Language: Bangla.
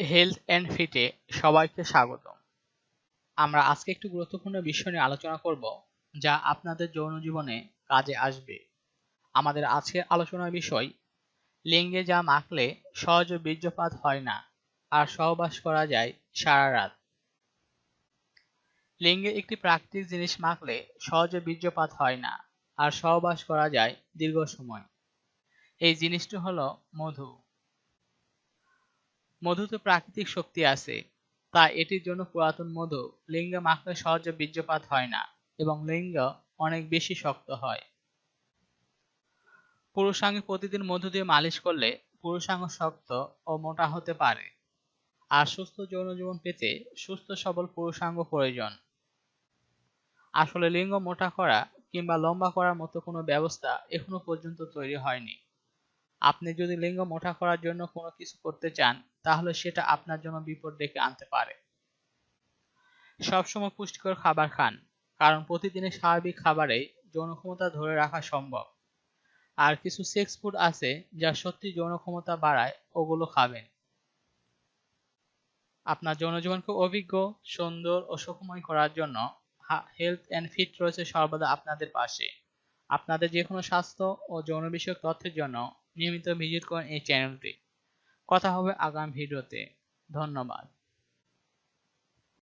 হেলথ অ্যান্ড ফিটে সবাইকে স্বাগতম। আমরা আজকে একটি গুরুত্বপূর্ণ বিষয় নিয়ে আলোচনা করব, যা আপনাদের যৌন জীবনে কাজে আসবে। আমাদের আজকের আলোচনার বিষয়, লিঙ্গে যা মাখলে সহজে বীর্যপাত হয় না, আর সহবাস করা যায় সারা রাত। লিঙ্গে একটি প্রাকৃতিক জিনিস মাখলে সহজে বীর্যপাত হয় না, আর সহবাস করা যায় দীর্ঘ সময়। এই জিনিসটি হলো মধু। মধুতে প্রাকৃতিক শক্তি আছে তাই এটির জন্য পুরাতন মধু লিঙ্গে মাখলে সহজে বীর্যপাত হয় না এবং লিঙ্গ অনেক বেশি শক্ত হয়। পুরুষাঙ্গে প্রতিদিন মধু দিয়ে মালিশ করলে পুরুষাঙ্গ শক্ত ও মোটা হতে পারে। আর সুস্থ যৌন জীবন পেতে সুস্থ সবল পুরুষাঙ্গ প্রয়োজন। আসলে লিঙ্গ মোটা করা কিংবা লম্বা করার মতো কোনো ব্যবস্থা এখনও পর্যন্ত তৈরি হয়নি। আপনি যদি লিঙ্গ মোটা করার জন্য কোনো কিছু করতে চান, তাহলে সেটা আপনার জন্য বিপদ ডেকে আনতে পারে। সবসময় পুষ্টিকর খাবার খান, কারণ প্রতিদিনের স্বাভাবিক খাবারে যৌন ক্ষমতা ধরে রাখা সম্ভব। আর কিছু সেক্স ফুড আছে যা সত্যি যৌন ক্ষমতা বাড়ায়, ওগুলো খাবেন। আপনার যৌনজীবনকে অভিজ্ঞ, সুন্দর ও সুখময় করার জন্য হেলথ অ্যান্ড ফিট রয়েছে সর্বদা আপনাদের পাশে। আপনাদের যে কোনো স্বাস্থ্য ও যৌন বিষয়ক তথ্যের জন্য নিয়মিত ভিজিট করুন এই চ্যানেলটি কথা হবে আগামী ভিডিওতে ধন্যবাদ।